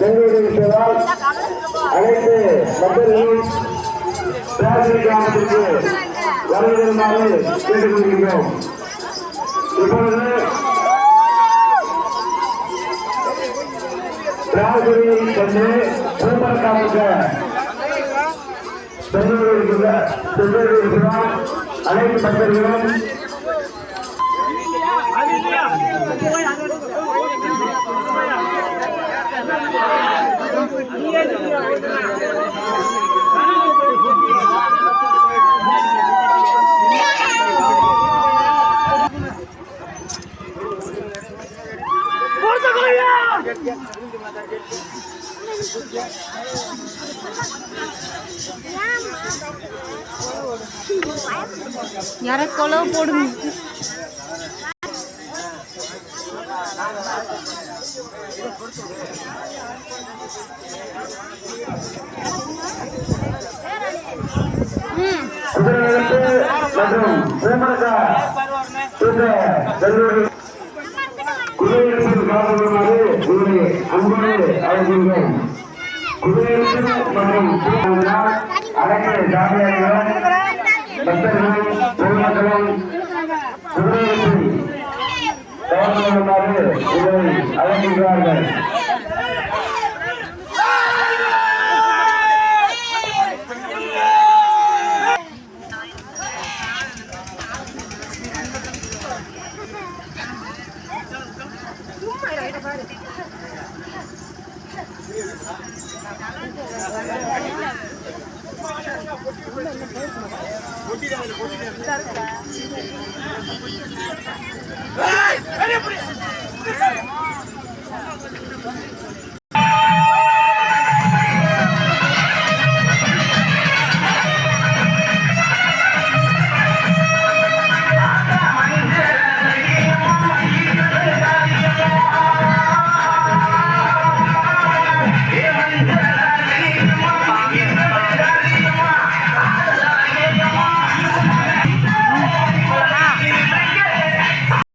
எடுக்கிற அனைத்து மக்களையும் பிரார்த்தனை கிராமத்திற்கு வருவதற்காக கேட்டுக் இப்பொழுது பிரார்த்தனையை சென்று ஊரடங்காவுக்கு பெண்கள் அனைத்து மக்களும் யார கொலவு போடுங்க. மற்றும் அன்போடு அழைக்கின்றோம் குதிரைகளுக்கு மற்றும் அனைத்து ஜாதியாரிகளும் பக்தர்களும் பொதுமக்களும் குதிரைகளுக்கு கவர்ந்து கொள்ளுமாறு இதை அழைக்கின்றார்கள் ஒட்டிடாது